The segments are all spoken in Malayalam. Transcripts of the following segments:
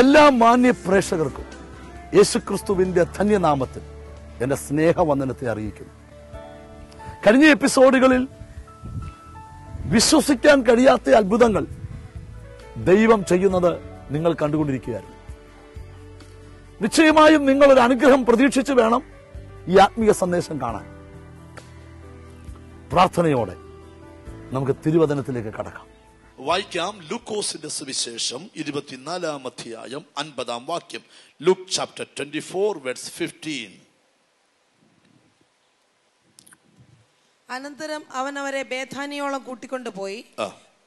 എല്ലാ മാന്യ പ്രേക്ഷകർക്കും യേശുക്രിസ്തുവിന്റെ ധന്യനാമത്തിൽ എന്റെ സ്നേഹവന്ദനത്തെ അറിയിക്കുന്നു. കഴിഞ്ഞ എപ്പിസോഡുകളിൽ വിശ്വസിക്കാൻ കഴിയാത്ത അത്ഭുതങ്ങൾ ദൈവം ചെയ്യുന്നത് നിങ്ങൾ കണ്ടുകൊണ്ടിരിക്കുകയായിരുന്നു. നിശ്ചയമായും നിങ്ങൾ ഒരു അനുഗ്രഹം പ്രതീക്ഷിച്ച് വേണം ഈ ആത്മീയ സന്ദേശം കാണാൻ. പ്രാർത്ഥനയോടെ നമുക്ക് തിരുവചനത്തിലേക്ക് കടക്കാം. വായിക്കാം ലൂക്കോസിന്റെ സുവിശേഷം ഇരുപത്തിനാലാം അധ്യായം അൻപതാം വാക്യം. Luke chapter twenty four words fifteen. അനന്തരം അവൻ അവരെ ബേധാനിയോളം കൂട്ടിക്കൊണ്ടുപോയി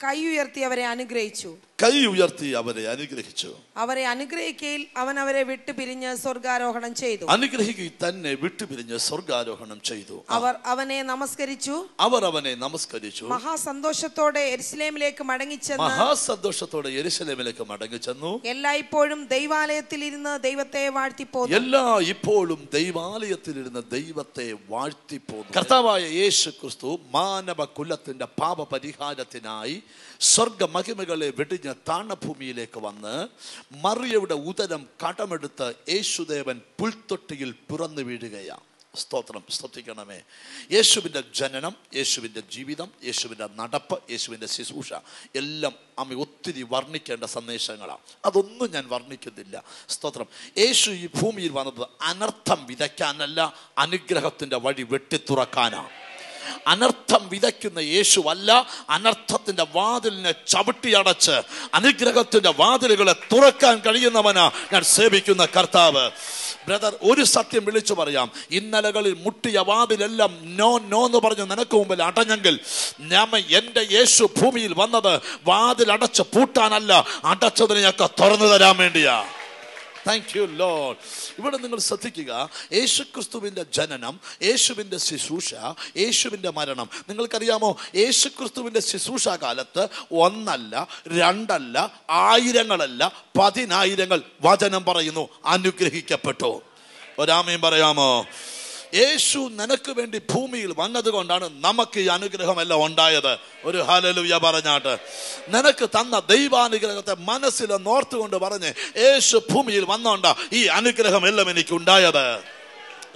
കൈ ഉയർത്തി അവരെ അനുഗ്രഹിച്ചു. കൈ ഉയർത്തി അവരെ അനുഗ്രഹിച്ചു. അവരെ അനുഗ്രഹിക്കയിൽ അവൻ അവരെ വിട്ടു പിരിഞ്ഞ് സ്വർഗാരോഹണം ചെയ്തു. അനുഗ്രഹിക്കുക തന്നെ വിട്ടുപിരിഞ്ഞ് സ്വർഗാരോഹണം ചെയ്തു. അവർ അവനെ നമസ്കരിച്ചു. അവർ അവനെ നമസ്കരിച്ചു. മഹാസന്തോഷത്തോടെ എരുസലേമിലേക്ക് മടങ്ങിച്ചെന്ന് മഹാസന്തോഷത്തോടെ യെരുശലേമിലേക്ക് മടങ്ങി ചെന്നു എല്ലായ്പ്പോഴും ദൈവാലയത്തിൽ ഇരുന്ന് ദൈവത്തെ വാഴ്ത്തിപ്പോ എല്ലാ ഇപ്പോഴും ദൈവാലയത്തിൽ ഇരുന്ന് ദൈവത്തെ വാഴ്ത്തിപ്പോന്നു കർത്താവായ യേശു ക്രിസ്തു മാനവ കുലത്തിന്റെ പാപപരിഹാരത്തിനായി സ്വർഗ മഹിമകളെ വെടിഞ്ഞ് താണഭൂമിയിലേക്ക് വന്ന് മറിയയുടെ ഉദരം കടമെടുത്ത് യേശുദേവൻ പുൽത്തൊട്ടിയിൽ പിറന്നു വീഴുകയാണ്. സ്തോത്രം. സ്തുതിക്കണമേ. യേശുവിന്റെ ജനനം യേശുവിന്റെ ജീവിതം യേശുവിന്റെ നടപ്പ് യേശുവിന്റെ ശുശ്രൂഷ എല്ലാം അമ്മ ഒത്തിരി വർണിക്കേണ്ട സന്ദേശങ്ങളാണ്. അതൊന്നും ഞാൻ വർണിക്കുന്നില്ല. സ്തോത്രം. യേശു ഈ ഭൂമിയിൽ വന്നത് അനർത്ഥം വിതയ്ക്കാനല്ല അനുഗ്രഹത്തിന്റെ വഴി വെട്ടിത്തുറക്കാനാണ്. അനർത്ഥം വിതയ്ക്കുന്ന യേശുവല്ല അനർത്ഥത്തിന്റെ വാതിലിനെ ചവിട്ടിയടച്ച് അനുഗ്രഹത്തിന്റെ വാതിലുകളെ തുറക്കാൻ കഴിയുന്നവനാ ഞാൻ സേവിക്കുന്ന കർത്താവ്. ബ്രദർ ഒരു സത്യം വിളിച്ചു പറയാം. ഇന്നലകളിൽ മുട്ടിയ വാതിലെല്ലാം നോ നോ എന്ന് പറഞ്ഞു നിനക്ക് മുമ്പിൽ അടഞ്ഞെങ്കിൽ ഞാൻ എന്റെ യേശു ഭൂമിയിൽ വന്നത് വാതിൽ അടച്ച് പൂട്ടാനല്ല അടച്ചതിനെയൊക്കെ തുറന്നു തരാൻ വേണ്ടിയാ. താങ്ക് യു ലോഡ് ഇവിടെ നിങ്ങൾ ശ്രദ്ധിക്കുക. യേശുക്രിസ്തുവിന്റെ ജനനം യേശുവിന്റെ ശുശ്രൂഷ യേശുവിന്റെ മരണം. നിങ്ങൾക്കറിയാമോ? യേശുക്രിസ്തുവിന്റെ ശുശ്രൂഷ കാലത്ത് ഒന്നല്ല രണ്ടല്ല ആയിരങ്ങളല്ല പതിനായിരങ്ങൾ വചനം പറയുന്നു. അനുഗ്രഹിക്കപ്പെട്ടു. ഒരാമയും പറയാമോ? യേശു നിനക്ക് വേണ്ടി ഭൂമിയിൽ വന്നത് കൊണ്ടാണ് നമുക്ക് ഈ അനുഗ്രഹമെല്ലാം ഉണ്ടായത്. ഒരു ഹലലുയ പറഞ്ഞാട്ട്. നിനക്ക് തന്ന ദൈവാനുഗ്രഹത്തെ മനസ്സിൽ നോർത്തുകൊണ്ട് പറഞ്ഞ് യേശു ഭൂമിയിൽ വന്നോണ്ട ഈ അനുഗ്രഹം എല്ലാം എനിക്ക് ഉണ്ടായത്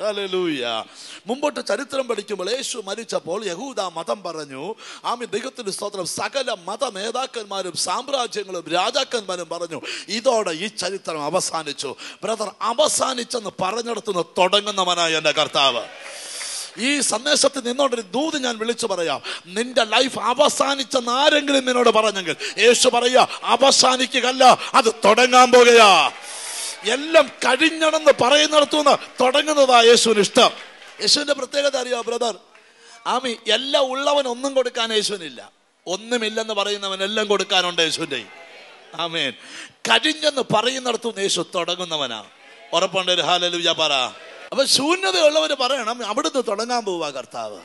ഹല്ലേലൂയ. മുമ്പോട്ട് ചരിത്രം പഠിക്കുമ്പോൾ യേശു മരിച്ചപ്പോൾ യഹൂദ മതം പറഞ്ഞു ആമി ദൈവത്തിന്റെ സ്തോത്രം. സകല മത നേതാക്കന്മാരും സാമ്രാജ്യങ്ങളും രാജാക്കന്മാരും പറഞ്ഞു ഇതോടെ ഈ ചരിത്രം അവസാനിച്ചു. ബ്രദർ അവസാനിച്ചെന്ന് പറഞ്ഞിടത്തുനിന്ന് തുടങ്ങുന്നവനായ എന്റെ കർത്താവ്. ഈ സന്ദേശത്തിൽ നിന്നോണ്ടൊരു ദൂത് ഞാൻ വിളിച്ചു പറയാം. നിന്റെ ലൈഫ് അവസാനിച്ചെന്ന് ആരെങ്കിലും നിന്നോട് പറഞ്ഞെങ്കിൽ യേശു പറയാ അവസാനിക്കുകയല്ല അത് തുടങ്ങാൻ പോകുക. എല്ലാം കഴിഞ്ഞണെന്ന് പറയുന്നിടത്തുനിന്ന് തുടങ്ങുന്നതാ യേശുവിന് ഇഷ്ടം. യേശുവിന്റെ പ്രത്യേകത അറിയോ ബ്രദർ? ആമി എല്ലാം ഉള്ളവൻ ഒന്നും കൊടുക്കാൻ യേശുവിനില്ല. ഒന്നുമില്ലെന്ന് പറയുന്നവൻ എല്ലാം കൊടുക്കാനുണ്ട് യേശുവിന്റെ ആമേൻ. കഴിഞ്ഞെന്ന് പറയുന്നിടത്തുനിന്ന് യേശു തുടങ്ങുന്നവനാ. ഉറപ്പുണ്ട് ഒരു ഹാലലുയ പറ. അപ്പൊ ശൂന്യതയുള്ളവര് പറയണം അവിടുന്ന് തുടങ്ങാൻ പോവാ കർത്താവ്.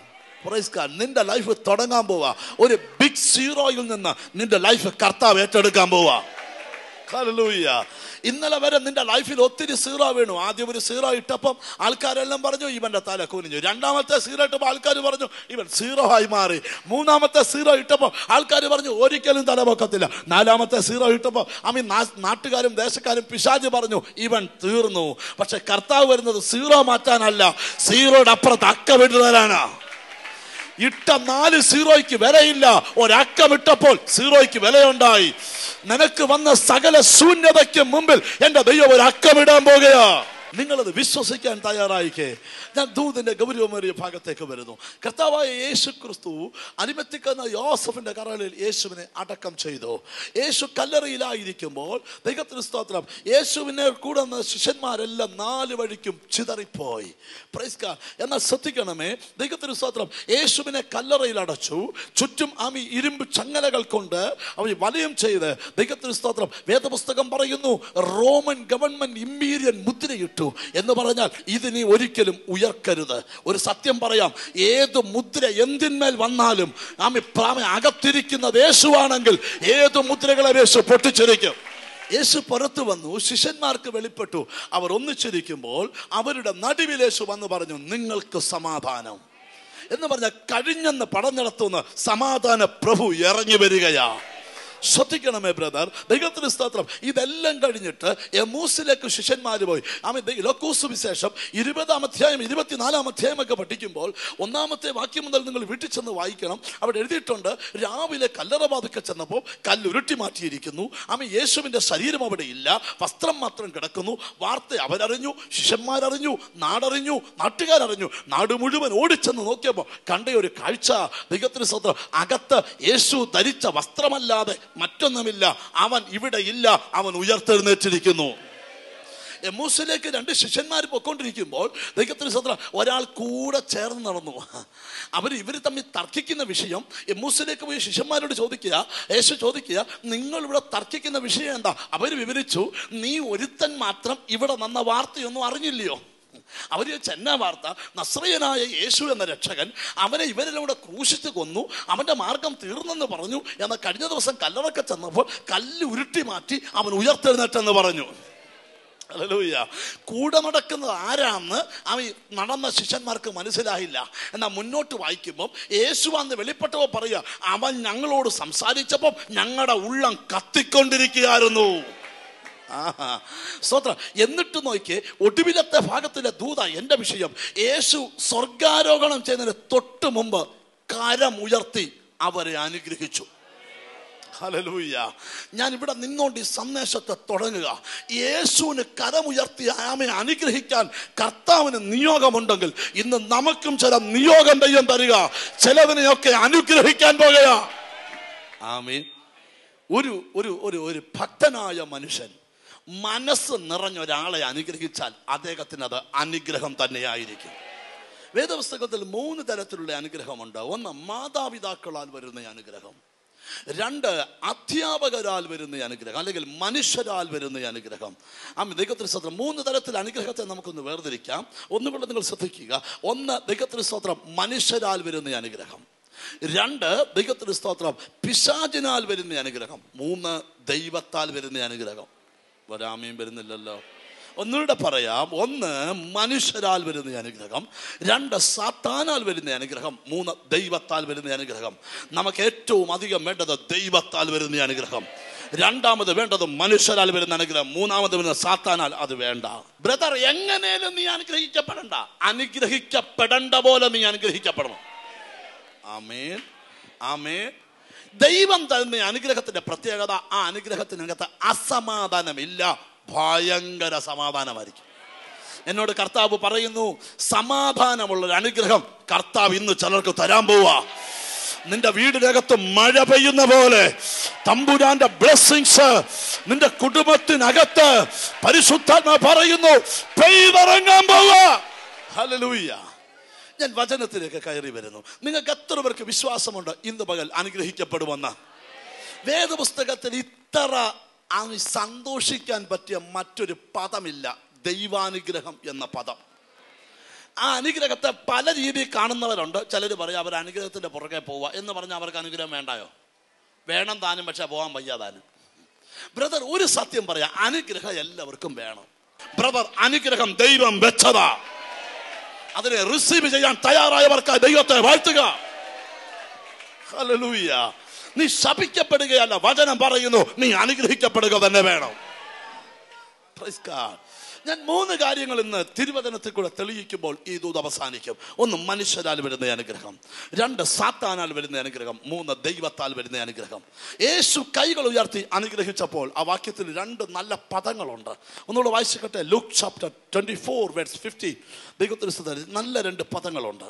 നിന്റെ ലൈഫ് തുടങ്ങാൻ പോവാ. ഒരു ബിഗ് സീറോയിൽ നിന്ന് നിന്റെ ലൈഫ് കർത്താവ് ഏറ്റെടുക്കാൻ പോവാ. ഹല്ലേലൂയ ഇന്നലെ വരെ നിന്റെ ലൈഫിൽ ഒത്തിരി സീറ വീണു. ആദ്യം ഒരു സീറ ഇട്ടപ്പം ആൾക്കാരെല്ലാം പറഞ്ഞു ഇവന്റെ തല കുനിഞ്ഞു. രണ്ടാമത്തെ സീറ ഇട്ടപ്പോൾ ആൾക്കാർ പറഞ്ഞു ഇവൻ സീറോ ആയി മാറി. മൂന്നാമത്തെ സീറോ ഇട്ടപ്പോൾ ആൾക്കാർ പറഞ്ഞു ഒരിക്കലും തല പൊക്കത്തില്ല. നാലാമത്തെ സീറോ ഇട്ടപ്പോൾ അമ്മി നാട്ടുകാരും ദേശക്കാരും പിശാജ് പറഞ്ഞു ഇവൻ തീർന്നു. പക്ഷെ കർത്താവ് വരുന്നത് സീറോ മാറ്റാനല്ല സീറോയുടെ അപ്പുറത്ത് അക്ക വിടുതലാണ് ഇട്ട നാല് സീറോയ്ക്ക് വിലയില്ല. ഒരക്കം ഇട്ടപ്പോൾ സീറോയ്ക്ക് വിലയുണ്ടായി. നിനക്ക് വന്ന സകല ശൂന്യതയ്ക്ക് മുമ്പിൽ എന്റെ ദൈവം ഒരു അക്കമിടാൻ പോകുകയാ. നിങ്ങളത് വിശ്വസിക്കാൻ തയ്യാറായിക്കേ. ഞാൻ ദൂതിന്റെ ഗൗരവമേറിയ ഭാഗത്തേക്ക് വരുന്നു. കർത്താവായ യേശു ക്രിസ്തു അനുമത്തിക്കുന്ന യോസഫിന്റെ കറകളിൽ യേശുവിനെ അടക്കം ചെയ്തു. യേശു കല്ലറയിലായിരിക്കുമ്പോൾ ദൈവത്തിന് സ്തോത്രം യേശുവിനെ കൂടെ ശിഷ്യന്മാരെല്ലാം നാല് വഴിക്കും ചിതറിപ്പോയി. പ്രൈസ്കാർ. എന്നാൽ ശ്രദ്ധിക്കണമേ ദൈവത്തിന് സ്തോത്രം യേശുവിനെ കല്ലറയിൽ അടച്ചു. ചുറ്റും ആമി ഇരുമ്പ് ചങ്ങലകൾ കൊണ്ട് അവർ വലയം ചെയ്ത് ദൈവത്തിന് സ്തോത്രം വേദപുസ്തകം പറയുന്നു റോമൻ ഗവൺമെന്റ് ഇമ്പീരിയൻ മുദ്രയിട്ടു. എന്ന് പറഞ്ഞാൽ ഇതിനി ഒരിക്കലും ഉയർക്കരുത്. ഒരു സത്യം പറയാം ഏത് മുദ്ര എന്തിന്മേൽ വന്നാലും ആമി പ്രാമ അകത്തിരിക്കുന്ന യേശുവാണെങ്കിൽ ഏത് മുദ്രകളെ യേശു പൊട്ടിച്ചിരിക്കും? യേശു പുറത്തു വന്നു ശിഷ്യന്മാർക്ക് വെളിപ്പെട്ടു. അവർ ഒന്നിച്ചിരിക്കുമ്പോൾ അവരുടെ നടുവിൽ യേശു വന്ന് പറഞ്ഞു നിങ്ങൾക്ക് സമാധാനം. എന്ന് പറഞ്ഞ കഴിഞ്ഞെന്ന് പടം നടത്തുന്ന സമാധാന പ്രഭു ഇറങ്ങി വരികയാ ശ്രദ്ധിക്കണമേ ബ്രദർ. ദൈവത്തിന് സ്തോത്രം. ഇതെല്ലാം കഴിഞ്ഞിട്ട് എമൂസിലേക്ക് ശിഷ്യന്മാർ പോയി. ആമേ ലക്കോസ് വിശേഷം ഇരുപതാം അധ്യായം ഇരുപത്തിനാലാം അധ്യായം ഒക്കെ പഠിക്കുമ്പോൾ ഒന്നാമത്തെ വാക്യം മുതൽ നിങ്ങൾ വീട്ടിൽ ചെന്ന് വായിക്കണം. അവിടെ എഴുതിയിട്ടുണ്ട് രാവിലെ കല്ലറ വാതുക്കെ ചെന്നപ്പോൾ കല്ലുരുട്ടി മാറ്റിയിരിക്കുന്നു. ആമേ യേശുവിന്റെ ശരീരം അവിടെ ഇല്ല. വസ്ത്രം മാത്രം കിടക്കുന്നു. വാർത്ത അവരറിഞ്ഞു ശിഷ്യന്മാരറിഞ്ഞു നാടറിഞ്ഞു നാട്ടുകാരറിഞ്ഞു. നാട് മുഴുവൻ ഓടിച്ചെന്ന് നോക്കിയപ്പോൾ കണ്ട ഒരു കാഴ്ച. ദൈവത്തിന് സ്വന്തം അകത്ത് യേശു ധരിച്ച വസ്ത്രമല്ലാതെ മറ്റൊന്നുമില്ല. അവൻ ഇവിടെ ഇല്ല. അവൻ ഉയർത്തെഴുന്നേറ്റിരിക്കുന്നു. എമൂസിലേക്ക് രണ്ട് ശിഷ്യന്മാർ പൊയ്ക്കൊണ്ടിരിക്കുമ്പോൾ ദൈവത്തിന് സ്വത്ര ഒരാൾ കൂടെ ചേർന്ന് നടന്നു. അവർ ഇവർ തമ്മിൽ തർക്കിക്കുന്ന വിഷയം എമൂസിലേക്ക് പോയി ശിഷ്യന്മാരോട് ചോദിക്കുക. യേശു ചോദിക്കുക നിങ്ങൾ ഇവിടെ തർക്കിക്കുന്ന വിഷയം എന്താ? അവർ വിവരിച്ചു നീ ഒരുത്തൻ മാത്രം ഇവിടെ നന്ന വാർത്തയൊന്നും അറിഞ്ഞില്ലയോ? അവർ ചെന്ന വാർത്ത നസ്രയനായ യേശു എന്ന രക്ഷകൻ അവനെ ഇവരിലൂടെ ക്രൂശിച്ച് കൊന്നു അവന്റെ മാർഗം തീർന്നെന്ന് പറഞ്ഞു എന്നാൽ കഴിഞ്ഞ ദിവസം കല്ലറൊക്കെ ചെന്നപ്പോൾ കല്ല് ഉരുട്ടി മാറ്റി അവൻ ഉയർത്തെഴുന്നേറ്റെന്ന് പറഞ്ഞു. കൂടെ നടക്കുന്നത് ആരാന്ന് അവൻ നടന്ന ശിഷ്യന്മാർക്ക് മനസ്സിലായില്ല എന്നാൽ മുന്നോട്ട് വായിക്കുമ്പോൾ യേശു അന്ന് വെളിപ്പെട്ടവ പറയുക അവൻ ഞങ്ങളോട് സംസാരിച്ചപ്പോൾ ഞങ്ങളുടെ ഉള്ളം കത്തിക്കൊണ്ടിരിക്കുകയായിരുന്നു. സ്തോത്രം എന്നിട്ട് നോക്കി ഒടുവിലത്തെ ഭാഗത്തിലെ ദൂത എന്റെ വിഷയം. യേശു സ്വർഗാരോഹണം ചെയ്യുന്നതിന് തൊട്ട് മുമ്പ് കരം ഉയർത്തി അവരെ അനുഗ്രഹിച്ചു. ഹല്ലേലൂയ. ഞാൻ ഇവിടെ നിന്നോണ്ട് ഈ സന്ദേശത്തെ തുടങ്ങുക. യേശുവിന് കരമുയർത്തി ആമെ അനുഗ്രഹിക്കാൻ കർത്താവിന് നിയോഗമുണ്ടെങ്കിൽ ഇന്ന് നമുക്കും ചില നിയോഗം ദൈവം തരിക. ചിലവിനെയൊക്കെ അനുഗ്രഹിക്കാൻ പോകുക. ആമീൻ. ഒരു ഒരു ഒരു ഭക്തനായ മനുഷ്യൻ മനസ്സ് നിറഞ്ഞ ഒരാളെ അനുഗ്രഹിച്ചാൽ അദ്ദേഹത്തിന് അത് അനുഗ്രഹം തന്നെയായിരിക്കും. വേദപുസ്തകത്തിൽ മൂന്ന് തരത്തിലുള്ള അനുഗ്രഹമുണ്ട്. ഒന്ന് മാതാപിതാക്കളാൽ വരുന്ന അനുഗ്രഹം. രണ്ട് അധ്യാപകരാൽ വരുന്ന അനുഗ്രഹം. അല്ലെങ്കിൽ മനുഷ്യരാൽ വരുന്ന അനുഗ്രഹം. ആ ദൈവത്തിന് സ്തോത്രം മൂന്ന് തരത്തിൽ അനുഗ്രഹത്തെ നമുക്കൊന്ന് വേർതിരിക്കാം. ഒന്നുകൂടെ നിങ്ങൾ ശ്രദ്ധിക്കുക. ഒന്ന് ദൈവത്തിന് സ്തോത്രം മനുഷ്യരാൽ വരുന്ന അനുഗ്രഹം. രണ്ട് ദൈവത്തിന് സ്തോത്രം പിശാചിനാൽ വരുന്ന അനുഗ്രഹം. മൂന്ന് ദൈവത്താൽ വരുന്ന അനുഗ്രഹം. ഒരാമയും വരുന്നില്ലല്ലോ. ഒന്നുകൂടെ പറയാം. ഒന്ന് മനുഷ്യരാൽ വരുന്ന അനുഗ്രഹം. രണ്ട് സാത്താനാൽ വരുന്ന അനുഗ്രഹം. മൂന്ന് ദൈവത്താൽ വരുന്ന അനുഗ്രഹം. നമുക്ക് ഏറ്റവും അധികം വേണ്ടത് ദൈവത്താൽ വരുന്ന അനുഗ്രഹം. രണ്ടാമത് വേണ്ടത് മനുഷ്യരാൽ വരുന്ന അനുഗ്രഹം. മൂന്നാമത് വരുന്ന സാത്താനാൽ അത് വേണ്ട. ബ്രദർ എങ്ങനെയും നീ അനുഗ്രഹിക്കപ്പെടണ്ട. അനുഗ്രഹിക്കപ്പെടേണ്ട പോലെ നീ അനുഗ്രഹിക്കപ്പെടണം. ആമേൻ. ആമേൻ. ദൈവം തന്ന അനുഗ്രഹത്തിന്റെ പ്രത്യേകത ആ അനുഗ്രഹത്തിനകത്ത് അസമാധാനമില്ല. ഭയങ്കര സമാധാനമായിരിക്കും. എന്നോട് കർത്താവ് പറയുന്നു സമാധാനമുള്ള ഒരു അനുഗ്രഹം കർത്താവ് ഇന്ന് ചിലർക്ക് തരാൻ പോവാ. നിന്റെ വീടിനകത്ത് മഴ പെയ്യുന്ന പോലെ തമ്പുരാന്റെ ബ്ലെസ്സിങ്സ് നിന്റെ കുടുംബത്തിനകത്ത് പരിശുദ്ധാത്മ പറയുന്നു പെയ്തിറങ്ങാൻ പോവാ. ഹല്ലേലൂയ ഞാൻ വചനത്തിലേക്ക് കയറി വരുന്നു. നിങ്ങൾക്ക് എത്ര പേർക്ക് വിശ്വാസമുണ്ട്? ഇന്ന് പകൽ അനുഗ്രഹിക്കപ്പെടുമെന്ന. വേദപുസ്തകത്തിൽ ഇത്ര സന്തോഷിക്കാൻ പറ്റിയ മറ്റൊരു പദമില്ല. ദൈവാനുഗ്രഹം എന്ന പദം. ആ അനുഗ്രഹത്തെ പല രീതിയിൽ കാണുന്നവരുണ്ട്. ചിലർ പറയും അവർ അനുഗ്രഹത്തിന്റെ പുറകെ പോവുക എന്ന് പറഞ്ഞാൽ അവർക്ക് അനുഗ്രഹം വേണ്ടായോ? വേണം താനും പക്ഷെ പോകാൻ വയ്യ താനും. ബ്രദർ ഒരു സത്യം പറയാം. അനുഗ്രഹം എല്ലാവർക്കും വേണം. ബ്രദർ അനുഗ്രഹം ദൈവം വെച്ചതാ. അതിനെ റിസീവ് ചെയ്യാൻ തയ്യാറായവർക്ക് ദൈവത്തെ വാഴ്ത്തുക. നീ ശപിക്കപ്പെടുകയല്ല വചനം പറയുന്നു നീ അനുഗ്രഹിക്കപ്പെടുക തന്നെ വേണം. ഞാൻ മൂന്ന് കാര്യങ്ങൾ ഇന്ന് തിരുവചനത്തിൽ കൂടെ തെളിയിക്കുമ്പോൾ ഈ ദൂത് അവസാനിക്കും. ഒന്ന് മനുഷ്യരാൽ വരുന്ന അനുഗ്രഹം. രണ്ട് സാത്താനാൽ വരുന്ന അനുഗ്രഹം. മൂന്ന് ദൈവത്താൽ വരുന്ന അനുഗ്രഹം. യേശു കൈകൾ ഉയർത്തി അനുഗ്രഹിച്ചപ്പോൾ ആ വാക്യത്തിൽ രണ്ട് നല്ല പദങ്ങളുണ്ട്. ഒന്നുകൂടെ വായിച്ചിട്ടെ Luke chapter twenty four words fifty ദൈവത്തിന് നല്ല രണ്ട് പദങ്ങളുണ്ട്.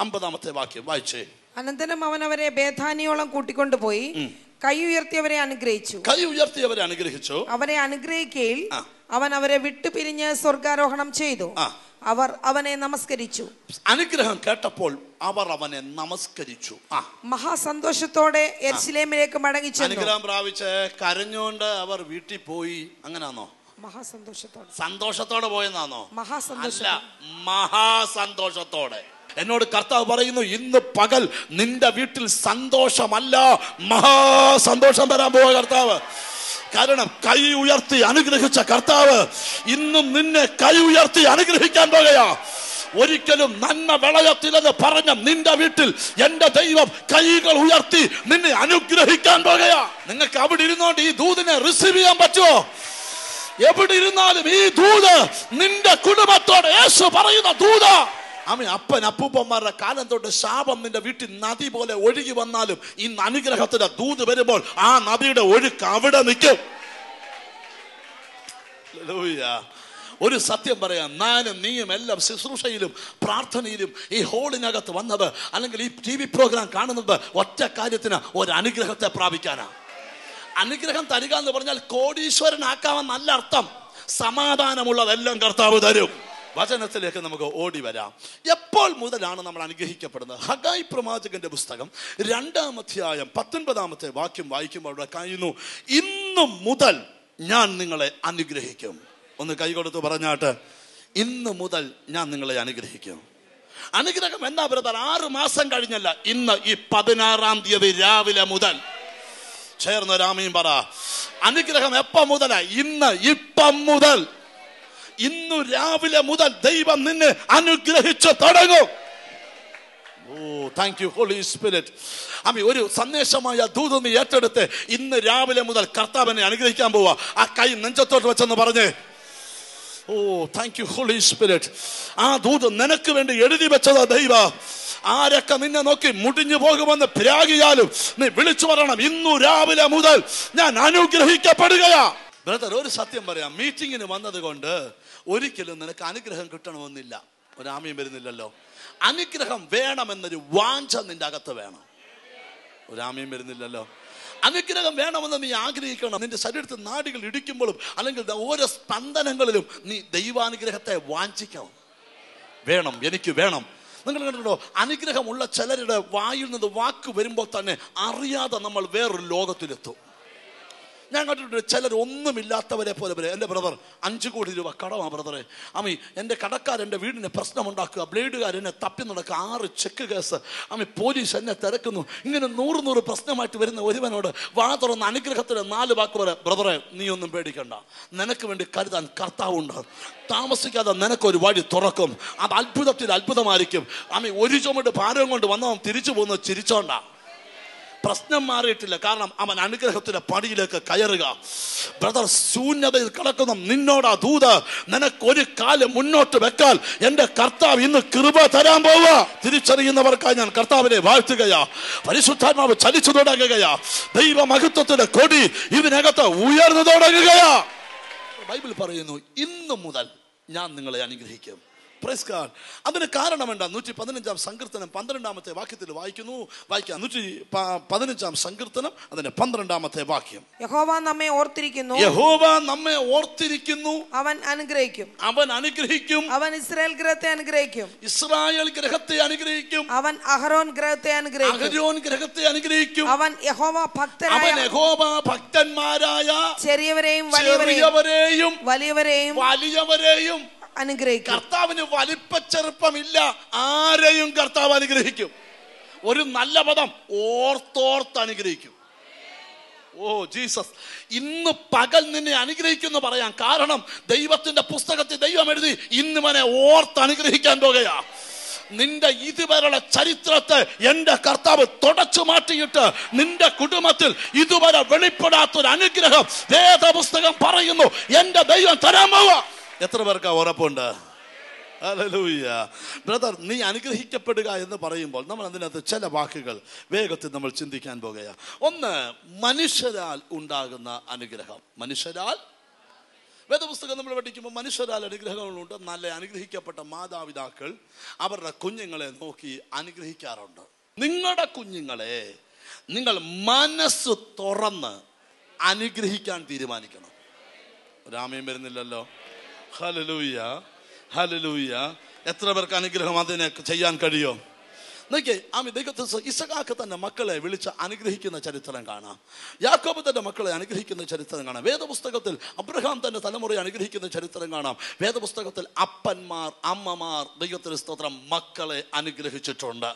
അമ്പതാമത്തെ വാക്യം വായിച്ചേ. അനന്തരം അവൻ അവരെ ബേധാനിയോളം കൂട്ടിക്കൊണ്ടുപോയി. കൈ ഉയർത്തിയവരെ അനുഗ്രഹിച്ചു. കൈ ഉയർത്തിയവരെ അനുഗ്രഹിച്ചു. അവരെ അനുഗ്രഹിക്കയിൽ. അവൻ അവരെ വിട്ടുപിരിഞ്ഞ് സ്വർഗാരോഹണം ചെയ്തു. അവർ അവനെ നമസ്കരിച്ചു. അനുഗ്രഹം കേട്ടപ്പോൾ അവർ അവനെ നമസ്കരിച്ചു. മഹാസന്തോഷത്തോടെ എരിശിലേമിലേക്ക് മടങ്ങി അനുഗ്രഹം പ്രാപിച്ച് കരഞ്ഞുകൊണ്ട് അവർ വീട്ടിൽ പോയി. അങ്ങനാന്നോ? മഹാസന്തോഷത്തോടെ. സന്തോഷത്തോടെ പോയെന്നാന്നോ? മഹാസന്തോഷ മഹാസന്തോഷത്തോടെ. എന്നോട് കർത്താവ് പറയുന്നു ഇന്ന് പകൽ നിന്റെ വീട്ടിൽ സന്തോഷമല്ല മഹാസന്തോഷം തരാൻ പോവുക കർത്താവ്. കാരണം കൈ ഉയർത്തി അനുഗ്രഹിച്ച കർത്താവ് ഇന്നും നിന്നെ കൈ ഉയർത്തി അനുഗ്രഹിക്കാൻ പോകുകയാ. ഒരിക്കലും നന്മ വിളയത്തില്ലെന്ന് പറഞ്ഞ നിന്റെ വീട്ടിൽ എന്റെ ദൈവം കൈകൾ ഉയർത്തി നിന്നെ അനുഗ്രഹിക്കാൻ പോകുകയാ. നിങ്ങൾക്ക് അവിടെ ഇരുന്നോണ്ട് ഈ ദൂതിനെ റിസീവ് ചെയ്യാൻ പറ്റുമോ? എവിടെ ഇരുന്നാലും ഈ ദൂത് നിന്റെ കുടുംബത്തോട് യേശു പറയുന്ന ദൂത. അമ്മ അപ്പൻ അപ്പൂപ്പന്മാരുടെ കാലം തൊട്ട് ശാപം നിന്റെ വീട്ടിൽ നദി പോലെ ഒഴുകി വന്നാലും ഇന്ന് അനുഗ്രഹത്തിന്റെ ദൂത് വരുമ്പോൾ ആ നദിയുടെ ഒഴുക്ക് അവിടെ നിൽക്കും. ഒരു സത്യം പറയാം. ഞാനും നീയും എല്ലാം ശുശ്രൂഷയിലും പ്രാർത്ഥനയിലും ഈ ഹോളിനകത്ത് വന്നത് അല്ലെങ്കിൽ ഈ ടി വി പ്രോഗ്രാം കാണുന്നത് ഒറ്റ കാര്യത്തിന്. ഒരു അനുഗ്രഹത്തെ പ്രാപിക്കാനാ. അനുഗ്രഹം തരിക എന്ന് പറഞ്ഞാൽ കോടീശ്വരനാക്കാമെന്നല്ല അർത്ഥം. സമാധാനമുള്ളതെല്ലാം കർത്താവ് തരും. വചനത്തിലേക്ക് നമുക്ക് ഓടി വരാം. എപ്പോൾ മുതലാണ് നമ്മൾ അനുഗ്രഹിക്കപ്പെടുന്നത്? ഹഗായ് പ്രവാചകന്റെ പുസ്തകം രണ്ടാം അധ്യായം പത്തൊൻപതാമത്തെ വാക്യം വായിക്കുമ്പോൾ അവിടെ കഴിയുന്നു ഇന്നു മുതൽ ഞാൻ നിങ്ങളെ അനുഗ്രഹിക്കും. ഒന്ന് കൈകൊടുത്ത് പറഞ്ഞാട്ട് ഇന്ന് മുതൽ ഞാൻ നിങ്ങളെ അനുഗ്രഹിക്കും. അനുഗ്രഹം എന്താ ബ്രദർ? ആറ് മാസം കഴിഞ്ഞല്ല ഇന്ന് ഈ പതിനാറാം തീയതി രാവിലെ മുതൽ. ചേർന്ന് രാമയും പറ അനുഗ്രഹം എപ്പം മുതലാ? ഇന്ന് ഇപ്പം മുതൽ. ഇന്നു രാവിലെ മുതൽ ദൈവം നിന്നെ അനുഗ്രഹിച്ചു തുടങ്ങും. Oh thank you holy spirit അമ്മ ഒരു സന്ദേശമായ ദൂത് നീ ഏറ്റെടുത്ത് ഇന്ന് രാവിലെ മുതൽ കർത്താവിനെ അനുഗ്രഹിക്കാൻ പോവാ. ആ കൈ നെഞ്ചത്തോട്ട് വെച്ചെന്ന് പറഞ്ഞേ. Oh thank you holy spirit ആ ദൂത് നിനക്ക് വേണ്ടി എഴുതി വെച്ചതാ ദൈവ. ആരൊക്കെ നിന്നെ നോക്കി മുടിഞ്ഞു പോകുമെന്ന് പ്രാഗിയാലും നീ വിളിച്ചു പറയണം. ഇന്നു രാവിലെ മുതൽ ഞാൻ അനുഗ്രഹിക്കപ്പെടുകയാ. ബ്രദർ ഒരു സത്യം പറയാം. മീറ്റിങ്ങിന് വന്നത് കൊണ്ട് ഒരിക്കലും നിനക്ക് അനുഗ്രഹം കിട്ടണമെന്നില്ല. ഒരാമയും വരുന്നില്ലല്ലോ. അനുഗ്രഹം വേണമെന്നൊരു വാഞ്ച നിന്റെ അകത്ത് വേണം. ഒരാമയും വരുന്നില്ലല്ലോ. അനുഗ്രഹം വേണമെന്ന് നീ ആഗ്രഹിക്കണം. നിന്റെ ശരീരത്തിൽ നാടികൾ ഇടിക്കുമ്പോഴും അല്ലെങ്കിൽ ഓരോ സ്പന്ദനങ്ങളിലും നീ ദൈവാനുഗ്രഹത്തെ വാഞ്ചിക്കണം. വേണം എനിക്ക് വേണം. നിങ്ങൾ കണ്ടിട്ടുണ്ടോ? അനുഗ്രഹമുള്ള ചിലരുടെ വായിൽ നിന്ന് വാക്ക് വരുമ്പോൾ തന്നെ അറിയാതെ നമ്മൾ വേറൊരു ലോകത്തിലെത്തും. ഞാൻ കണ്ടിട്ടുണ്ട് ചിലർ ഒന്നുമില്ലാത്തവരെ പോലെ വരെ എന്റെ ബ്രദർ അഞ്ച് കോടി രൂപ കടമാണ് ബ്രദറെ. അമ്മി എന്റെ കടക്കാർ എന്റെ വീടിന് പ്രശ്നമുണ്ടാക്കുക ബ്ലേഡുകാർ എന്നെ തപ്പി നടക്കുക ആറ് ചെക്ക് കേസ് അമ്മി പോലീസ് എന്നെ തിരക്കുന്നു. ഇങ്ങനെ നൂറ് നൂറ് പ്രശ്നമായിട്ട് വരുന്ന ഒരുവനോട് വാ തുറന്ന അനുഗ്രഹത്തിന് നാല് വാക്ക് വരെ ബ്രദറെ നീ ഒന്നും പേടിക്കണ്ട. നിനക്ക് വേണ്ടി കരുതാൻ കർത്താവുണ്ട് താമസിക്കാതെ നിനക്കൊരു വഴി തുറക്കും. അത് അത്ഭുതത്തിൽ അത്ഭുതമായിരിക്കും. അമ്മി ഒരു ചുമട് ഭാരം കൊണ്ട് വന്നവൻ തിരിച്ചു പോകുന്നത് ചിരിച്ചോണ്ടാ. പ്രശ്നം മാറിയിട്ടില്ല. കാരണം അവൻ അനുഗ്രഹത്തിന്റെ പടിയിലേക്ക് കയറുക. ബ്രദർ ശൂന്യതയിൽ കിടക്കുന്ന നിന്നോടാ ദൂത്. നിനക്ക് ഒരു കാലം മുന്നോട്ട് വെക്കാൻ എന്റെ കർത്താവ് ഇന്ന് കൃപ തരാൻ പോവുക. തിരിച്ചറിയുന്നവർക്കായി ഞാൻ കർത്താവിനെ വാഴ്ത്തുകയാ. പരിശുദ്ധാത്മാവ് ചലിച്ചു തുടങ്ങുകയാ. ദൈവ മഹത്വത്തിന്റെ കൊടി ഇതിനകത്ത് ഉയർന്നു തുടങ്ങുകയാ. ബൈബിൾ പറയുന്നു ഇന്നു മുതൽ ഞാൻ നിങ്ങളെ അനുഗ്രഹിക്കും. Praise കാർഡ് അതിന് കാരണം എന്താ? നൂറ്റി പതിനഞ്ചാം സങ്കീർത്തനം പന്ത്രണ്ടാമത്തെ വാക്യത്തിൽ വായിക്കുന്നു. വായിക്കാം നൂറ്റി പതിനഞ്ചാം സങ്കീർത്തനം അതിന്റെ പന്ത്രണ്ടാമത്തെ വാക്യം. യഹോവ നമ്മെ ഓർത്തിരിക്കുന്നു. യഹോവ നമ്മെ ഓർത്തിരിക്കുന്നു. അവൻ അനുഗ്രഹിക്കും. അവൻ അനുഗ്രഹിക്കും. അവൻ ഇസ്രായേൽ ഗ്രഹത്തെ അനുഗ്രഹിക്കും. ഇസ്രായേൽ ഗ്രഹത്തെ അനുഗ്രഹിക്കും. അവൻ അഹരോൻ ഗ്രഹത്തെ അനുഗ്രഹിക്കും. അഹരോൻ ഗ്രഹത്തെ അനുഗ്രഹിക്കും. അവൻ യഹോവ ഭക്തരായ അവൻ യഹോവ ഭക്തന്മാരായ ചെറിയവരെയും വലിയവരെയും വലിയവരെയും വലിയവരെയും അനുഗ്രഹിക്കും. കർത്താവിന് വലിപ്പച്ചെറുപ്പമില്ല. ആരെയും കർത്താവ് അനുഗ്രഹിക്കും. ഒരു നല്ല പദം ഓർത്തോർത്ത് അനുഗ്രഹിക്കും. Oh Jesus. ഇന്ന് പകൽ നിന്നെ അനുഗ്രഹിക്കുന്നു പറയാം. കാരണം ദൈവത്തിന്റെ പുസ്തകത്തിൽ ദൈവം എഴുതി ഇന്ന് മനെ ഓർത്ത് അനുഗ്രഹിക്കാൻ പോകുകയാ. നിന്റെ ഇതുവരെയുള്ള ചരിത്രത്തെ എന്റെ കർത്താവ് തുടച്ചു മാറ്റിയിട്ട് നിന്റെ കുടുംബത്തിൽ ഇതുവരെ വെളിപ്പെടാത്തൊരു അനുഗ്രഹം വേദപുസ്തകം പറയുന്നു. എന്റെ ദൈവം തരാൻ പോവാ. എത്ര പേർക്ക് ഉറപ്പുണ്ട്? അലലൂയ്യ ബ്രദർ നീ അനുഗ്രഹിക്കപ്പെടുക എന്ന് പറയുമ്പോൾ നമ്മൾ അതിനകത്ത് ചില വാക്കുകൾ വേഗത്തിൽ നമ്മൾ ചിന്തിക്കാൻ പോകുകയാണ് ഒന്ന് മനുഷ്യരാൽ ഉണ്ടാകുന്ന അനുഗ്രഹം. മനുഷ്യരാൽ? വേദപുസ്തകം നമ്മൾ പഠിക്കുമ്പോൾ മനുഷ്യരാൽ അനുഗ്രഹങ്ങളുണ്ട്. നല്ല അനുഗ്രഹിക്കപ്പെട്ട മാതാപിതാക്കൾ അവരുടെ കുഞ്ഞുങ്ങളെ നോക്കി അനുഗ്രഹിക്കാറുണ്ട്. നിങ്ങളുടെ കുഞ്ഞുങ്ങളെ നിങ്ങൾ മനസ്സ് തുറന്ന് അനുഗ്രഹിക്കാൻ തീരുമാനിക്കണം. രാമയും വരുന്നില്ലല്ലോ. ഹലലൂയ ഹലലൂയ എത്ര പേർക്ക് അനുഗ്രഹം അതിനെ ചെയ്യാൻ കഴിയോ? നോക്കിയേ ആമി ദൈവത്തെ ഇസഖാക്ക് തന്റെ മക്കളെ വിളിച്ച് അനുഗ്രഹിക്കുന്ന ചരിത്രം കാണാം. യാക്കോബ് തന്റെ മക്കളെ അനുഗ്രഹിക്കുന്ന ചരിത്രം കാണാം. വേദപുസ്തകത്തിൽ അബ്രഹാം തന്റെ തലമുറയെ അനുഗ്രഹിക്കുന്ന ചരിത്രം കാണാം. വേദപുസ്തകത്തിൽ അപ്പന്മാർ അമ്മമാർ ദൈവത്തിന് സ്തോത്രം മക്കളെ അനുഗ്രഹിച്ചിട്ടുണ്ട്.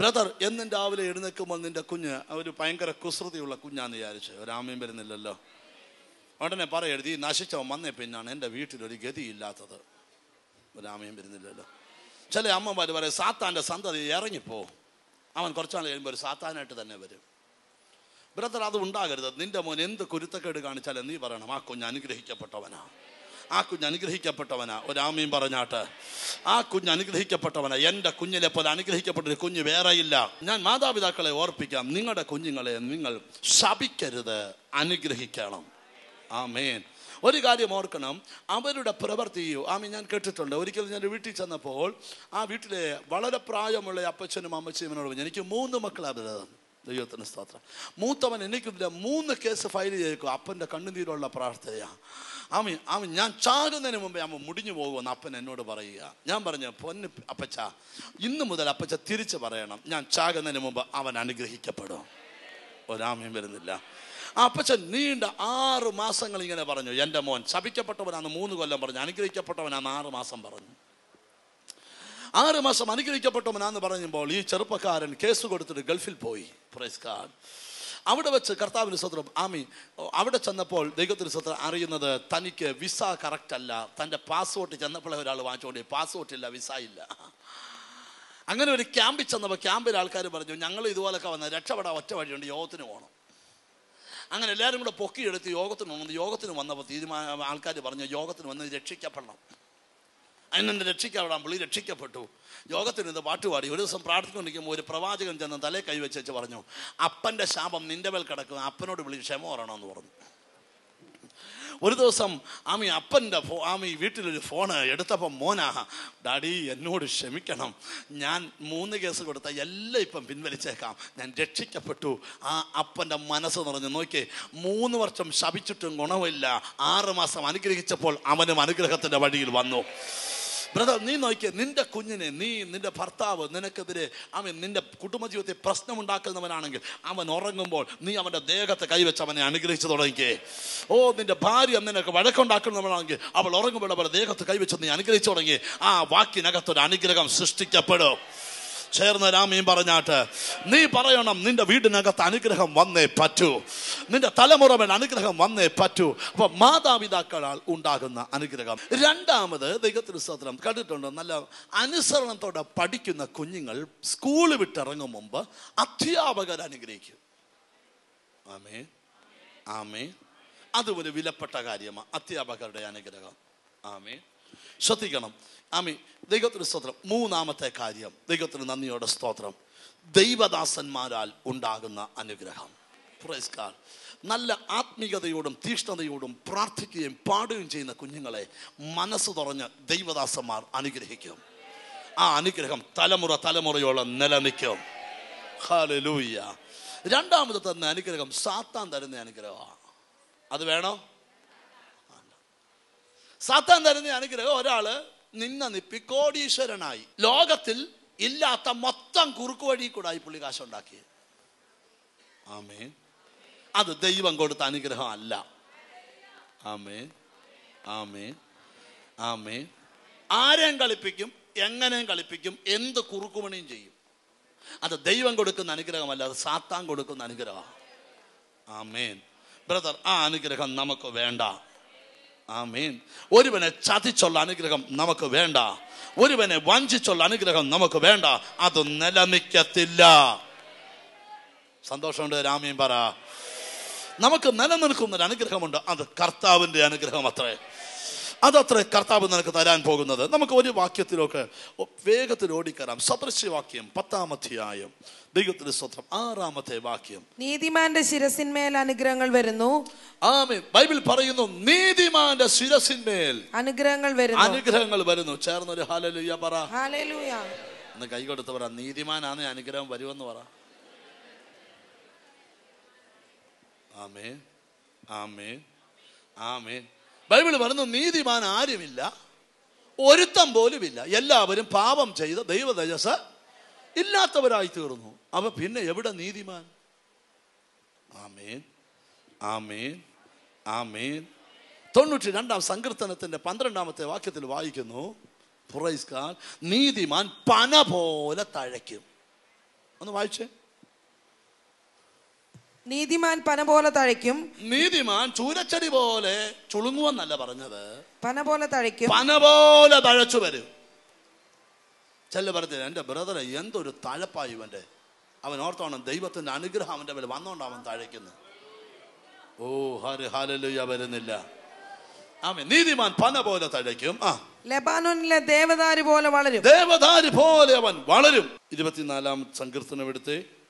ബ്രദർ എന്നും രാവിലെ എഴുന്നേൽക്കുമ്പോൾ നിന്റെ കുഞ്ഞ് ഒരു ഭയങ്കര കുസൃതിയുള്ള കുഞ്ഞാന്ന് വിചാരിച്ച്. ഒരാമയും വരുന്നില്ലല്ലോ. ഉടനെ പറ ഈ നശിച്ചവൻ വന്നേ പിന്നാണ്. എന്റെ വീട്ടിലൊരു ഗതിയില്ലാത്തത്. രാമയം വരുന്നില്ലല്ലോ. ചില അമ്മമാർ പറയും സാത്താന്റെ സന്തതി ഇറങ്ങിപ്പോ. അവൻ കുറച്ചാൾ കഴിയുമ്പോൾ ഒരു സാത്താനായിട്ട് തന്നെ വരും. ബ്രദർ അത് ഉണ്ടാകരുത്. നിന്റെ മോൻ എന്ത് കുരുത്തക്കേട് കാണിച്ചാലും നീ പറയണം ആ കുഞ്ഞ് അനുഗ്രഹിക്കപ്പെട്ടവനാ. ആ കുഞ്ഞ് അനുഗ്രഹിക്കപ്പെട്ടവനാ. ഒരാമയും പറഞ്ഞാട്ട് ആ കുഞ്ഞ് അനുഗ്രഹിക്കപ്പെട്ടവനാ. എന്റെ കുഞ്ഞിലെ പോലെ അനുഗ്രഹിക്കപ്പെട്ടൊരു കുഞ്ഞ് വേറെയില്ല. ഞാൻ മാതാപിതാക്കളെ ഓർപ്പിക്കാം. നിങ്ങളുടെ കുഞ്ഞുങ്ങളെ നിങ്ങൾ ശപിക്കരുത്. അനുഗ്രഹിക്കണം. ആമേൻ. ഒരു കാര്യം ഓർക്കണം. അവരുടെ പ്രവർത്തിയോ ആമി ഞാൻ കേട്ടിട്ടുണ്ട്. ഒരിക്കലും ഞാൻ വീട്ടിൽ ചെന്നപ്പോൾ ആ വീട്ടിലെ വളരെ പ്രായമുള്ള അപ്പച്ചനും അമ്മച്ചനും എന്നോട് പറഞ്ഞു എനിക്ക് മൂന്ന് മക്കളാണ് ദൈവത്തിന് സ്തോത്രം. മൂത്തവൻ എനിക്ക് മൂന്ന് കേസ് ഫയൽ ചെയ്തേക്കും. അപ്പന്റെ കണ്ണുനീരുള്ള പ്രാർത്ഥനയാണ് ആമി ആമി ഞാൻ ചാകുന്നതിന് മുമ്പേ അമ്മ മുടിഞ്ഞു പോകുമെന്ന് അപ്പൻ എന്നോട് പറയുക. ഞാൻ പറഞ്ഞു പൊന്ന് അപ്പച്ച ഇന്ന് മുതൽ അപ്പച്ച തിരിച്ച് പറയണം. ഞാൻ ചാകുന്നതിന് മുമ്പ് അവൻ അനുഗ്രഹിക്കപ്പെടും. ഒരാമയും വരുന്നില്ല. അപ്പച്ചൻ നീണ്ട ആറ് മാസങ്ങൾ ഇങ്ങനെ പറഞ്ഞു. എന്റെ മോൻ ശപിക്കപ്പെട്ടവനാന്ന് മൂന്ന് കൊല്ലം പറഞ്ഞു. അനുഗ്രഹിക്കപ്പെട്ടവനാന്ന് ആറ് മാസം പറഞ്ഞു. ആറ് മാസം അനുഗ്രഹിക്കപ്പെട്ടവനാന്ന് പറയുമ്പോൾ ഈ ചെറുപ്പക്കാരൻ കേസ് കൊടുത്തിട്ട് ഗൾഫിൽ പോയി. പ്രൈസ് കാർഡ് അവിടെ വെച്ച് കർത്താവിന് സ്വത്രം ആമി അവിടെ ചെന്നപ്പോൾ ദൈവത്തിന് സ്വത്രം അറിയുന്നത് തനിക്ക് വിസ കറക്റ്റ് അല്ല. തന്റെ പാസ്പോർട്ട് ചെന്നപ്പോഴേ ഒരാൾ വാങ്ങിച്ചുകൊണ്ട് പാസ്പോർട്ട് ഇല്ല വിസ ഇല്ല. അങ്ങനെ ഒരു ക്യാമ്പിൽ ചെന്നപ്പോൾ ക്യാമ്പിൽ ആൾക്കാർ പറഞ്ഞു ഞങ്ങൾ ഇതുപോലൊക്കെ വന്ന് രക്ഷപ്പെടാൻ ഒറ്റ വഴിയുണ്ട് യോഗത്തിന് പോകണം. അങ്ങനെ എല്ലാവരും കൂടെ പൊക്കിയെടുത്ത് യോഗത്തിന് വന്നത് യോഗത്തിന് വന്നപ്പോൾ തീരുമാന ആൾക്കാർ പറഞ്ഞു യോഗത്തിന് വന്ന് രക്ഷിക്കപ്പെടണം. അതിനെന്നെ രക്ഷിക്കപ്പെടാൻ പുള്ളി രക്ഷിക്കപ്പെട്ടു. യോഗത്തിന് ഇത് പാട്ടുപാടി ഒരു ദിവസം പ്രാർത്ഥിക്കൊണ്ടിരിക്കുമ്പോൾ ഒരു പ്രവാചകൻ ചെന്ന് തലേ കൈവച്ച് പറഞ്ഞു അപ്പന്റെ ശാപം നിന്റെ മേൽ കിടക്കും അപ്പനോട് വിളി ക്ഷമ പറയണമെന്ന് പറഞ്ഞു. ഒരു ദിവസം ആമി അപ്പന്റെ ഫോ ആമി വീട്ടിലൊരു ഫോണ് എടുത്തപ്പം മോനാ ഡാഡി എന്നോട് ക്ഷമിക്കണം. ഞാൻ മൂന്ന് കേസ് കൊടുത്ത എല്ലാം ഇപ്പം പിൻവലിച്ചേക്കാം. ഞാൻ രക്ഷിക്കപ്പെട്ടു. ആ അപ്പന്റെ മനസ്സ് നിറഞ്ഞു നോക്കിയേ മൂന്ന് വർഷം ശപിച്ചിട്ടും ഗുണമില്ല. ആറ് മാസം അനുഗ്രഹിച്ചപ്പോൾ അവനും അനുഗ്രഹത്തിന്റെ വഴിയിൽ വന്നു. ബ്രദർ നീ നോക്കിയ നിന്റെ കുഞ്ഞിനെ നീ നിന്റെ ഭർത്താവ് നിനക്കെതിരെ അവൻ നിന്റെ കുടുംബജീവിതത്തിൽ പ്രശ്നമുണ്ടാക്കുന്നവനാണെങ്കിൽ അവൻ ഉറങ്ങുമ്പോൾ നീ അവന്റെ ദേഹത്തെ കൈവച്ച് അവനെ അനുഗ്രഹിച്ചു തുടങ്ങിക്കേ. ഓ നിന്റെ ഭാര്യ നിനക്ക് വഴക്കുണ്ടാക്കുന്നവനാണെങ്കിൽ അവൾ ഉറങ്ങുമ്പോൾ അവളുടെ ദേഹത്ത് കൈവച്ച് നീ അനുഗ്രഹിച്ചു തുടങ്ങി ആ വാക്കിനകത്തൊരു അനുഗ്രഹം സൃഷ്ടിക്കപ്പെടും. ചേർന്ന് രാമീൻ പറഞ്ഞാട്ട് നീ പറയണം നിന്റെ വീടിനകത്ത് അനുഗ്രഹം വന്നേ പറ്റൂ. നിന്റെ തലമുറമേൽ അനുഗ്രഹം വന്നേ പറ്റൂ. അപ്പൊ മാതാപിതാക്കളാൽ ഉണ്ടാകുന്ന അനുഗ്രഹം. രണ്ടാമത് ദൈവത്തിന് സ്തോത്രം കണ്ടിട്ടുണ്ട് നല്ല അനുസരണത്തോടെ പഠിക്കുന്ന കുഞ്ഞുങ്ങൾ സ്കൂൾ വിട്ടിറങ്ങും മുമ്പ് അധ്യാപകർ അനുഗ്രഹിക്കും. ആമേ ആമേ അതുപോലെ വിലപ്പെട്ട കാര്യമാണ് അധ്യാപകരുടെ അനുഗ്രഹം. ആമേ ശ്രദ്ധിക്കണം. ആമി ദൈവത്തിന് സ്തോത്രം. മൂന്നാമത്തെ കാര്യം. ദൈവത്തിന് നന്ദിയോടെ സ്തോത്രം. ദൈവദാസന്മാരാൽ ഉണ്ടാകുന്ന അനുഗ്രഹം. പുരസ്കാരം നല്ല ആത്മീയതയോടും തീഷ്ണതയോടും പ്രാർത്ഥിക്കുകയും പാടുകയും ചെയ്യുന്ന കുഞ്ഞുങ്ങളെ മനസ്സ് തുറഞ്ഞ് ദൈവദാസന്മാർ അനുഗ്രഹിക്കും. ആ അനുഗ്രഹം തലമുറ തലമുറയോളം നിലനിൽക്കും. ഹാലലൂയ്യ രണ്ടാമത് തന്ന അനുഗ്രഹം സാത്താൻ തരുന്ന അനുഗ്രഹമാണ്. അത് വേണോ? സാത്താൻ തരുന്ന അനുഗ്രഹം ഒരാൾ നിന്ന നിപ്പി കോടീശ്വരനായി. ലോകത്തിൽ ഇല്ലാത്ത മൊത്തം കുറുക്കു വഴി കൂടായി പുള്ളി കാശുണ്ടാക്കി ആമേ അത് ദൈവം കൊടുത്ത അനുഗ്രഹം അല്ല. ആമേ ആമേ ആമേ ആരെയും കളിപ്പിക്കും എങ്ങനെയും കളിപ്പിക്കും എന്ത് കുറുക്കുമണിയും ചെയ്യും. അത് ദൈവം കൊടുക്കുന്ന അനുഗ്രഹമല്ല അത് സാത്താൻ കൊടുക്കുന്ന അനുഗ്രഹമാണ്. ആമേൻ. ബ്രദർ ആ അനുഗ്രഹം നമുക്ക് വേണ്ട. ആമേൻ. ഒരുവനെ ചതിച്ചുള്ള അനുഗ്രഹം നമുക്ക് വേണ്ട. ഒരുവനെ വഞ്ചിച്ചുള്ള അനുഗ്രഹം നമുക്ക് വേണ്ട. അത് നിലനിൽക്കത്തില്ല. സന്തോഷമുണ്ട് രാമീൻ പറ. നമുക്ക് നിലനിൽക്കുന്ന ഒരു അനുഗ്രഹമുണ്ട്. അത് കർത്താവിന്റെ അനുഗ്രഹം അത്രേ അതത്രേ കർത്താവ് നിനക്ക് തരാൻ പോകുന്നത്. നമുക്ക് ഒരു വാക്യത്തിലൊക്കെ വേഗത്തിൽ ഓടിക്കറാം സദൃശ്യവാക്യം പത്താം അധ്യായം ദൈവത്തിന്റെ സ്വത്രം ആറാമത്തെ വാക്യം. നീതിമാന്റെ ശിരസിന്മേൽ അനുഗ്രഹങ്ങൾ വരുന്നു. ആമേൻ. ബൈബിൾ പറയുന്നു നീതിമാന്റെ ശിരസിന്മേൽ അനുഗ്രഹങ്ങൾ വരുന്നു. അനുഗ്രഹങ്ങൾ വരുന്നു. ചേർന്നൊരു ഹാലലുയ്യ പറ. ഹാലേലൂയ ഒന്ന് കൈ കൊടുത്ത് പറ നീതിമാനാണ് അനുഗ്രഹം വരുമെന്ന് പറ. ആമേ ആമേ ആമേ ബൈബിൾ പറയുന്നു നീതിമാൻ ആരുമില്ല ഒരുത്തം പോലുമില്ല. എല്ലാവരും പാപം ചെയ്ത് ദൈവതജസ് ഇല്ലാത്തവരായി തീർന്നു. അവ പിന്നെ എവിടെ നീതിമാൻ? ആമേൻ. ആമേൻ. ആമേൻ. തൊണ്ണൂറ്റി രണ്ടാം സങ്കീർത്തനത്തിന്റെ പന്ത്രണ്ടാമത്തെ വാക്യത്തിൽ വായിക്കുന്നു Praise നീതിമാൻ പന പോലെ തഴയ്ക്കും. ഒന്ന് വായിച്ചേ. നീതിമാൻ പന പോലെ തഴയ്ക്കും. നീതിമാൻ ചൂരച്ചടി പോലെ ചുളുങ്ങുവെന്നല്ല പറഞ്ഞത്. പന പോലെ തഴയ്ക്കും. പന പോലെ തഴച്ചു വരും. ചെല്ല പറഞ്ഞില്ല എന്റെ ബ്രദറെ എന്തൊരു തഴപ്പായി ഇവന്റെ. അവൻ ഓർത്തോണം ദൈവത്തിന്റെ അനുഗ്രഹം അവന്റെ മേലെ വന്നോണ്ട് അവൻ തഴയ്ക്കുന്നത്. ഓ ഹരി ഹാലലുയ വരുന്നില്ല. നീതിമാൻ പന പോലെ തഴയ്ക്കും. ആ. ലബാനോനിലെ ദേവദാരി പോലെ വളരും. ദേവദാരി പോലെ അവൻ വളരും. ഇരുപത്തിനാലാം സങ്കീർത്തനം എടുത്ത്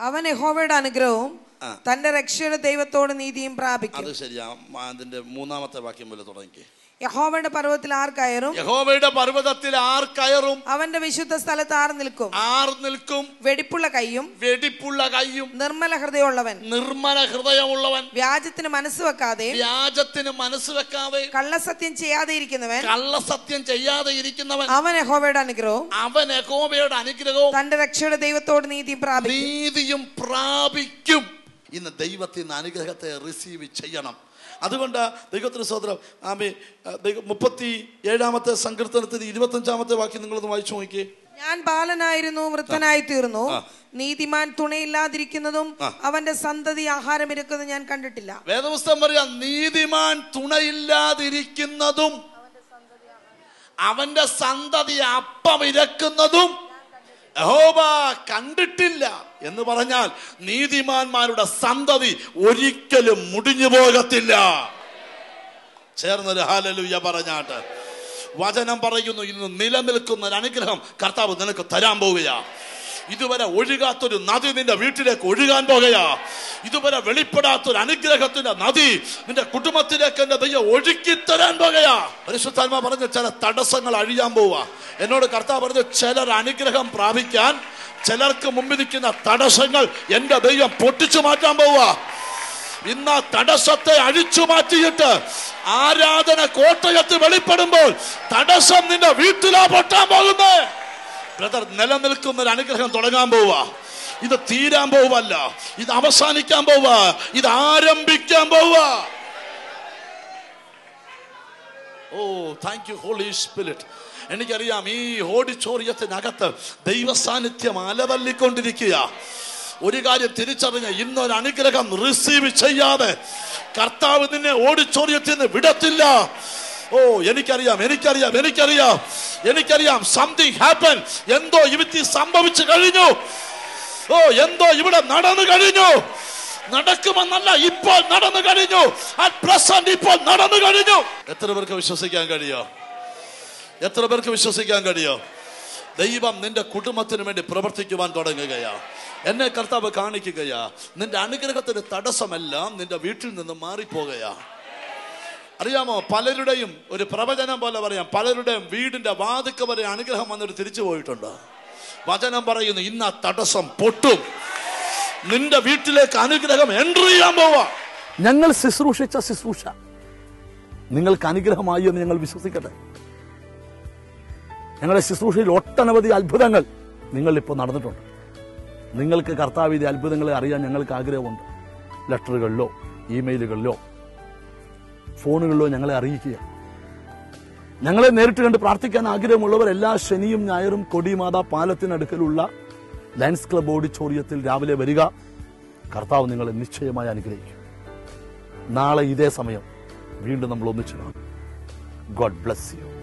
അവൻ യഹോവയുടെ അനുഗ്രഹവും. തന്റെ രക്ഷയുടെ ദൈവത്തോട് നീതിയും പ്രാപിക്കും. അത് ശരിയാ. അതിന്റെ മൂന്നാമത്തെ വാക്യം പോലെ തുടങ്ങി യഹോവയുടെ പർവതത്തിൽ ആർ കയറും? യഹോവയുടെ പർവതത്തിൽ ആർ കയറും? അവന്റെ വിശുദ്ധ സ്ഥലത്ത് ആർ നിൽക്കും? ആർ നിൽക്കും? വെടിപ്പുള്ള കൈയും വെടിപ്പുള്ള കൈയും? നിർമ്മല ഹൃദയമുള്ളവൻ. നിർമ്മല ഹൃദയമുള്ളവൻ. വ്യാജത്തിന് മനസ്സ് വെക്കാതെ വ്യാജത്തിന് മനസ്സ് വെക്കാതെ കള്ളസത്യം ചെയ്യാതെ ഇരിക്കുന്നവൻ. കള്ളസത്യം ചെയ്യാതെ ഇരിക്കുന്നവൻ. അവൻ യഹോവയുടെ അനുഗ്രഹവും അവൻ യഹോവയുടെ അനുഗ്രഹവും. തന്റെ രക്ഷയുടെ ദൈവത്തോട് നീതി പ്രാപിക്കും. നീതിയും പ്രാപിക്കും. ഇന്ന് ദൈവത്തിന് അനുഗ്രഹത്തെ റിസീവ് ചെയ്യണം. അതുകൊണ്ട് ദൈവത്തിന് സ്വതന്ത്രം ആമേ മുപ്പത്തി ഏഴാമത്തെ സങ്കീർത്തനത്തിന് ഇരുപത്തഞ്ചാമത്തെ വാക്യം നിങ്ങളൊന്ന് വായിച്ചു നോക്കിയേ ഞാൻ ബാലനായിരുന്നു വൃദ്ധനായി തീർന്നു. നീതിമാൻ തുണയില്ലാതിരിക്കുന്നതും അവന്റെ സന്തതി ആഹാരം ഇരിക്കുന്നതും ഞാൻ കണ്ടിട്ടില്ല. വേദപുസ്തകം പറയാം നീതിമാൻ തുണയില്ലാതിരിക്കുന്നതും അവന്റെ സന്തതി അപ്പം ഇരക്കുന്നതും യഹോവ കണ്ടിട്ടില്ല എന്ന് പറഞ്ഞാൽ നീതിമാന്മാരുടെ സന്തതി ഒരിക്കലും മുടിഞ്ഞു പോകത്തില്ല. ചേർന്നൊരു ഹാലലുയ പറഞ്ഞാട്ട്. വചനം പറയുന്നു ഇന്ന് നിലനിൽക്കുന്ന ഒരു അനുഗ്രഹം കർത്താവ് നിനക്ക് തരാൻ പോവുകയാ ഇതുവരെ ഒഴുകാത്തൊരു നദി നിന്റെ വീട്ടിലേക്ക് ഒഴുകാൻ പോകുകയാ. ഇതുവരെ വെളിപ്പെടാത്തൊരു അനുഗ്രഹത്തിന്റെ നദി നിന്റെ കുടുംബത്തിലേക്ക് എന്റെ ദൈവം ഒഴുക്കി തരാൻ പോകുകയാ. പരിശുദ്ധാത്മ പറഞ്ഞ ചില തടസ്സങ്ങൾ അഴിയാൻ പോവാ. എന്നോട് കർത്താവ് പറഞ്ഞു ചിലർ അനുഗ്രഹം പ്രാപിക്കാൻ ചിലർക്ക് മുമ്പിൽ നിൽക്കുന്ന തടസ്സങ്ങൾ എന്റെ ദൈവം പൊട്ടിച്ചു മാറ്റാൻ പോവാ. ഇന്ന് ആ തടസ്സത്തെ അഴിച്ചു മാറ്റിയിട്ട് ആരാധന കോട്ടയത്ത് വെളിപ്പെടുമ്പോൾ തടസ്സം നിന്റെ വീട്ടിലാ പൊട്ടാൻ പോകുന്നേ. ബ്രദർ നിലനിൽക്കുന്ന ഒരു അനുഗ്രഹം തുടങ്ങാൻ പോവാ ഇത് തീരാൻ പോവല്ല ഇത് അവസാനിക്കാൻ പോവാ ഇത് ആരംഭിക്കാൻ പോവാ oh thank you holy spirit എനിക്കറിയാം ഈ ഓഡിറ്റോറിയത്തിനകത്ത് ദൈവസാന്നിധ്യം അലതല്ലിക്കൊണ്ടിരിക്കുക ഒരു കാര്യം തിരിച്ചറിഞ്ഞ ഇന്നൊരു അനുഗ്രഹം റിസീവ് ചെയ്യാതെ കർത്താവ് നിന്നെ ഓഡിറ്റോറിയത്തിൽ നിന്ന് വിടത്തില്ല. ഓ എനിക്കറിയാം എനിക്കറിയാം എനിക്കറിയാം എനിക്കറിയാം. സംതിങ് ഹാപ്പൻ എന്തോ ഇവിത്തി സംഭവിച്ചു കഴിഞ്ഞു. ഓ എന്തോ ഇവിടെ നടന്നു കഴിഞ്ഞു. നടക്കുമെന്നല്ല ഇപ്പോൾ നടന്നു കഴിഞ്ഞു. ഇപ്പോൾ നടന്നു കഴിഞ്ഞു. എത്ര പേർക്ക് വിശ്വസിക്കാൻ കഴിയോ? എത്ര പേർക്ക് വിശ്വസിക്കാൻ കഴിയോ? ദൈവം നിന്റെ കുടുംബത്തിന് വേണ്ടി പ്രവർത്തിക്കുവാൻ തുടങ്ങുകയാ. എന്നെ കർത്താവ് കാണിക്കുകയാ. നിന്റെ അനുഗ്രഹത്തിന്റെ തടസ്സമെല്ലാം നിന്റെ വീട്ടിൽ നിന്ന് മാറിപ്പോകയാ. അറിയാമോ? പലരുടെയും ഒരു പ്രവചനം പോലെ പറയാം. പലരുടെയും വീടിന്റെ വാതുക്ക വരെ അനുഗ്രഹം വന്നിട്ട് തിരിച്ചു പോയിട്ടുണ്ട്. വചനം പറയുന്നു ഇന്ന് തടസ്സം പൊട്ടും. നിന്റെ വീട്ടിലേക്ക് അനുഗ്രഹം എൻട്രി ചെയ്യാൻ പോവാ. ഞങ്ങൾ ശുശ്രൂഷിച്ച ശുശ്രൂഷ. നിങ്ങൾക്ക് അനുഗ്രഹമായി എന്ന് ഞങ്ങൾ വിശ്വസിക്കട്ടെ. ഞങ്ങളുടെ ശുശ്രൂഷയിൽ ഒട്ടനവധി അത്ഭുതങ്ങൾ നിങ്ങളിപ്പോൾ നടന്നിട്ടുണ്ട്. നിങ്ങൾക്ക് കർത്താവിധി അത്ഭുതങ്ങളെ അറിയാൻ ഞങ്ങൾക്ക് ആഗ്രഹമുണ്ട്. ലെറ്ററുകളിലോ ഇമെയിലുകളിലോ ഫോണുകളിലോ ഞങ്ങളെ അറിയിക്കുക. ഞങ്ങളെ നേരിട്ട് കണ്ട് പ്രാർത്ഥിക്കാൻ ആഗ്രഹമുള്ളവർ എല്ലാ ശനിയും ഞായറും കൊടിമാത പാലത്തിനടുക്കലുള്ള ലയൻസ് ക്ലബ് ഓഡിറ്റോറിയത്തിൽ രാവിലെ വരിക. കർത്താവ് നിങ്ങളെ നിശ്ചയമായി അനുഗ്രഹിക്കും. നാളെ ഇതേ സമയം വീണ്ടും നമ്മൾ ഒന്നിച്ചു കാണും. God bless you.